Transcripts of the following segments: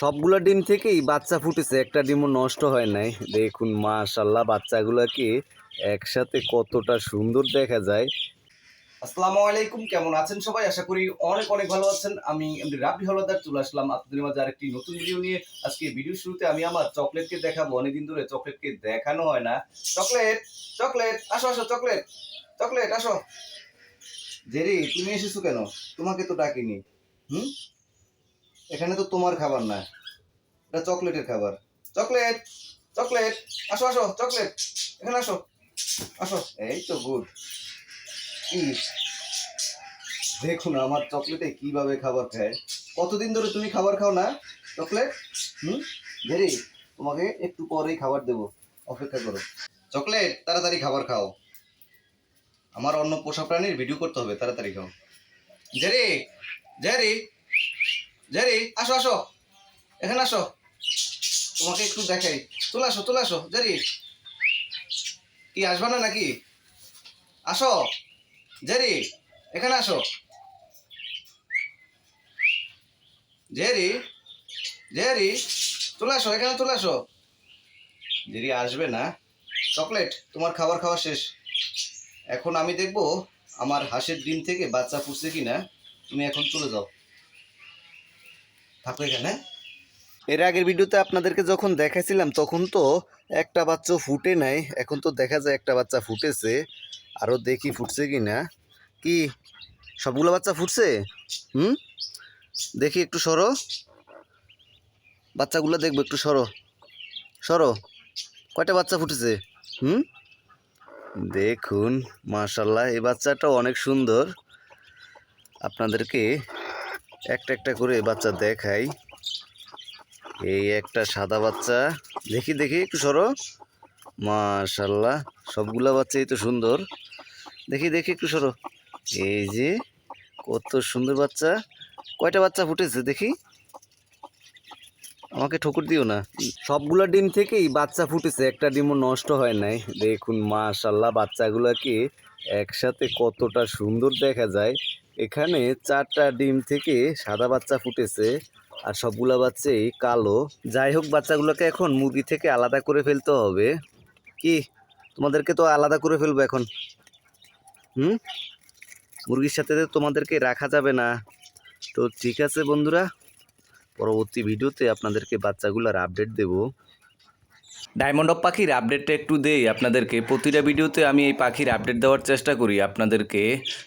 সবগুলো ডিম থেকেই বাচ্চা ফুটেছে, একটা ডিমও নষ্ট হয় নাই। দেখুন মাশাল্লাহ বাচ্চাগুলোকে একসাথে কতটা সুন্দর দেখা যায়। আসসালামু আলাইকুম, কেমন আছেন সবাই? আশা করি অনেক অনেক ভালো আছেন। আমি এমনি রাবি হলদার, চলে আসলাম আপনাদের মাঝে আরেকটি নতুন ভিডিও নিয়ে। আজকে ভিডিও শুরুতে আমি আমার চকলেটকে দেখাবো। অনেকদিন ধরে চকলেটকে দেখানো হয় না। চকলেট চকলেট, আসো আসো, চকলেট চকলেট, আসো। জেরি, তুমি এসেছ কেন? তোমাকে তো ডাকিনি। হুম? এখানে তো তোমার খাবার না। এটা চকলেটের খাবার। Chocolate chocolate. আসো আসো, চকলেট। এখানে আসো। আসো। এই তো গুড। দেখুন আমার চকলেটে কীভাবে খাবার খায়। কতদিন ধরে তুমি খাবার খাও না? চকলেট? হুম? ভেরি তোমাকে একটু পরেই খাবার দেবো। অপেক্ষা করো। চকলেট, তাড়াতাড়ি খাবার খাও। আমার অন্য পোষা প্রাণীর ভিডিও করতে হবে। তাড়াতাড়ি খাও। জেরি জেরি জেরি, আসো আসো। এখানে আসো। তোমাকে একটু দেখাই। চলে আসো চলে আসো, জেরি। কি, আসবে না নাকি? আসো, জেরি, এখানে আসো। জেরি জেরি, চলে আসো, এখানে চলে আসো। জেরি আসবে না। চকলেট, তোমার খাবার খাওয়া শেষ। এখন আমি দেখব আমার হাঁসের ডিম থেকে বাচ্চা ফুটছে কিনা। তুমি এখন চলে যাও। থাকো এখানে। এর আগের ভিডিওতে আপনাদেরকে যখন দেখাইছিলাম, তখন তো একটা বাচ্চা ফুটে নাই, এখন তো দেখা যায় একটা বাচ্চা ফুটেছে আরও দেখি ফুটছে কি না কি, সবগুলো বাচ্চা ফুটছে? হুম? দেখি একটু সরো। বাচ্চাগুলো দেখব একটু সরো। সরো। কয়টা বাচ্চা ফুটেছে? হুম? দেখুন মাশাল্লাহ এই বাচ্চাটা অনেক সুন্দর। আপনাদেরকে একটা একটা করে বাচ্চা দেখাই। এই একটা সাদা বাচ্চা। দেখি দেখি, একটু সরো। মাশাল্লাহ, সবগুলা বাচ্চাই তো সুন্দর। দেখি দেখি, একটু সরো। এই যে, কত সুন্দর বাচ্চা। কয়টা বাচ্চা ফুটেছে দেখি? আমাকে ঠকুর দিও না। সবগুলা ডিম থেকেই বাচ্চা ফুটেছে। একটা ডিমও নষ্ট হয় নাই। দেখুন, মাশাল্লাহ বাচ্চাগুলোকে একসাথে কতটা সুন্দর দেখা যায়। এখানে চারটা ডিম থেকে সাদা বাচ্চা ফুটেছে আর সবগুলা বাচ্চাই কালো। যাই হোক, বাচ্চাগুলোকে এখন মুরগি থেকে আলাদা করে ফেলতে হবে। কি? তোমাদেরকে তো আলাদা করে ফেলব এখন। হুম? মুরগির সাথে তোমাদেরকে রাখা যাবে না। তো ঠিক আছে বন্ধুরা, পরবর্তী ভিডিওতে আপনাদেরকে বাচ্চাগুলোর আপডেট দেব। ডায়মন্ড অফ পাখির আপডেটটা একটু দেই আপনাদেরকে। প্রতিটা ভিডিওতে আমি এই পাখির আপডেট দেওয়ার চেষ্টা করি আপনাদেরকে।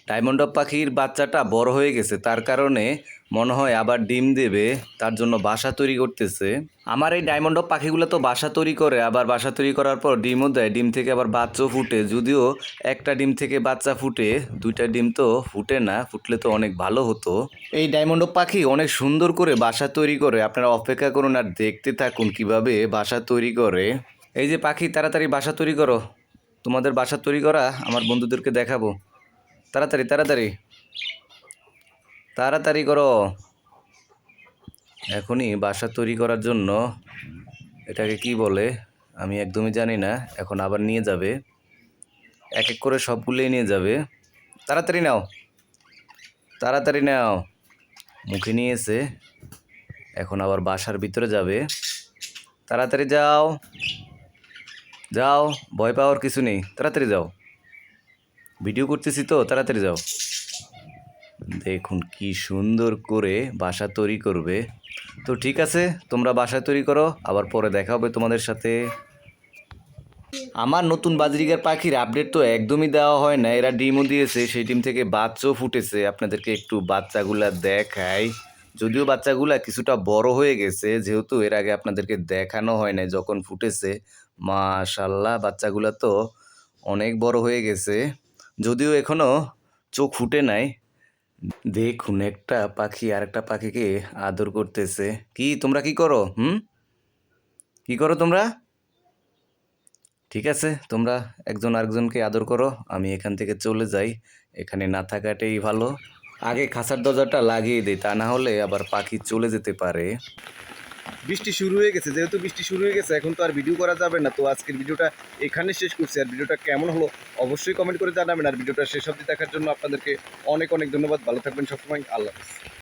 ডায়মন্ড অফ পাখির বাচ্চাটা বড় হয়ে গেছে, তার কারণে মনে হয় আবার ডিম দেবে, তার জন্য বাসা তৈরি করতেছে। আমার এই ডায়মন্ড পাখিগুলো তো বাসা তৈরি করে, আবার বাসা তৈরি করার পর ডিমও দেয়, ডিম থেকে আবার বাচ্চাও ফুটে। যদিও একটা ডিম থেকে বাচ্চা ফুটে, দুইটা ডিম তো ফুটে না, ফুটলে তো অনেক ভালো হতো। এই ডায়মন্ড পাখি অনেক সুন্দর করে বাসা তৈরি করে। আপনারা অপেক্ষা করুন আর দেখতে থাকুন কীভাবে বাসা তৈরি করে। এই যে পাখি, তাড়াতাড়ি বাসা তৈরি করো। তোমাদের বাসা তৈরি করা, আমার বন্ধুদেরকে দেখাবো। তাড়াতাড়ি তাড়াতাড়ি। তাড়াতাড়ি করো। এখনই বাসা তৈরি করার জন্য এটাকে কি বলে? আমি একদমই জানি না। এখন আবার নিয়ে যাবে। এক এক করে সবগুলোই নিয়ে যাবে। তাড়াতাড়ি নাও। তাড়াতাড়ি নাও। মুখে নিয়েছে এখন আবার বাসার ভিতরে যাবে। তাড়াতাড়ি যাও। যাও। ভয় পাওয়ার কিছু নেই। তাড়াতাড়ি যাও। ভিডিও করতেছি তো, তাড়াতাড়ি যাও। দেখুন কি সুন্দর করে বাসা তৈরি করবে। তো ঠিক আছে, তোমরা বাসা তৈরি করো, আবার পরে দেখা হবে তোমাদের সাথে। আমার নতুন বাজরিগার পাখির আপডেট তো একদমই দেওয়া হয় না, এরা ডিমও দিয়েছে, সেই ডিম থেকে বাচ্চাও ফুটেছে। আপনাদেরকে একটু বাচ্চাগুলা দেখাই। যদিও বাচ্চাগুলা কিছুটা বড় হয়ে গেছে, যেহেতু এর আগে আপনাদেরকে দেখানো হয় না যখন ফুটেছে। মাশাল্লাহ বাচ্চাগুলা তো অনেক বড় হয়ে গেছে। যদিও এখনও চোখ ফুটে নাই দেখুন, একটা পাখি আর একটা পাখিকে আদর করতেছে। কি, তোমরা কি করো? হুম? কি করো তোমরা? ঠিক আছে, তোমরা একজন আরেকজনকে আদর করো, আমি এখান থেকে চলে যাই। এখানে না থাকাটাই ভালো। আগে খাসার দরজাটা লাগিয়ে দিই, তা না হলে আবার পাখি চলে যেতে পারে। বৃষ্টি শুরু হয়ে গেছে, যেহেতু বৃষ্টি শুরু হয়ে গেছে, এখন তো আর ভিডিও করা যাবে না। তো আজকের ভিডিওটা এখানে শেষ করছি। আর ভিডিওটা কেমন হলো অবশ্যই কমেন্ট করে জানাবেন। আর ভিডিওটা শেষ অবধি দেখার জন্য আপনাদেরকে অনেক অনেক ধন্যবাদ। ভালো থাকবেন সবসময়। আল্লাহ হাফেজ।